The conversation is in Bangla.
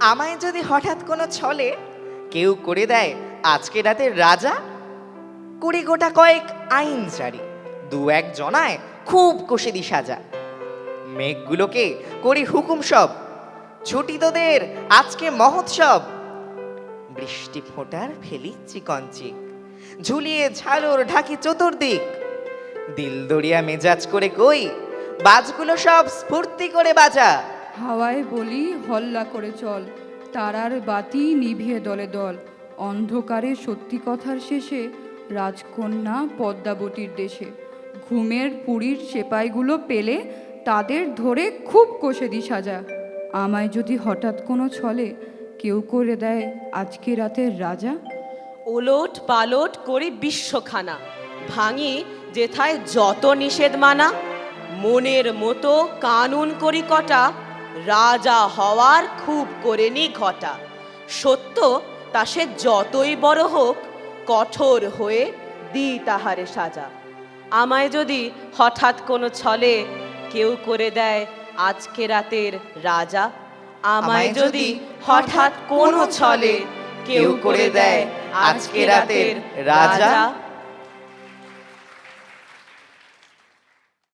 আমায় যদি হঠাৎ কোনো ছলে কেউ করে দেয় আজকে রাতে রাজা, কুড়ি গোটা কয়েক আইন জারি, দু এক জনায় খুব কষে দি সাজা। মেঘগুলোকে করি হুকুম সব ছুটি তোদের আজকে মহোৎসব। বৃষ্টি ফোঁটার ফেলি চিকঞ্চিক ঝুলিয়ে ঝালর ঢাকি চতুর্দিক। দিল দরিয়া মেজাজ করে কই, বাজগুলো সব স্ফূর্তি করে বাজা। হাওয়ায় বলি, হল্লা করে চল। তারার বাতি নিভিয়ে দলে দল। অন্ধকারে সত্যি কথার শেষে রাজকন্যা পদ্মাবতীর দেশে। ঘুমের পুরীর সেপাইগুলো পেলে তাদের ধরে খুব কষে দি সাজা। আমায় যদি হঠাৎ কোনো ছলে কেউ করে দেয় আজকে রাতের রাজা? ওলট পালট করি বিশ্বখানা। ভাঙি যেথায় যত নিষেধ মানা। মনের মতো কানুন করি কটা। রাজা হওয়ার খুব করে নি ঘটা। সত্য তা সে যতই বড় হোক কঠোর হয়ে দি তাহারে সাজা। আমায় যদি হঠাৎ কোনো ছলে কেউ করে দেয় আজকে রাতের রাজা আমায় যদি হঠাৎ কোনো ছলে কেউ করে দেয় আজকে রাতের রাজা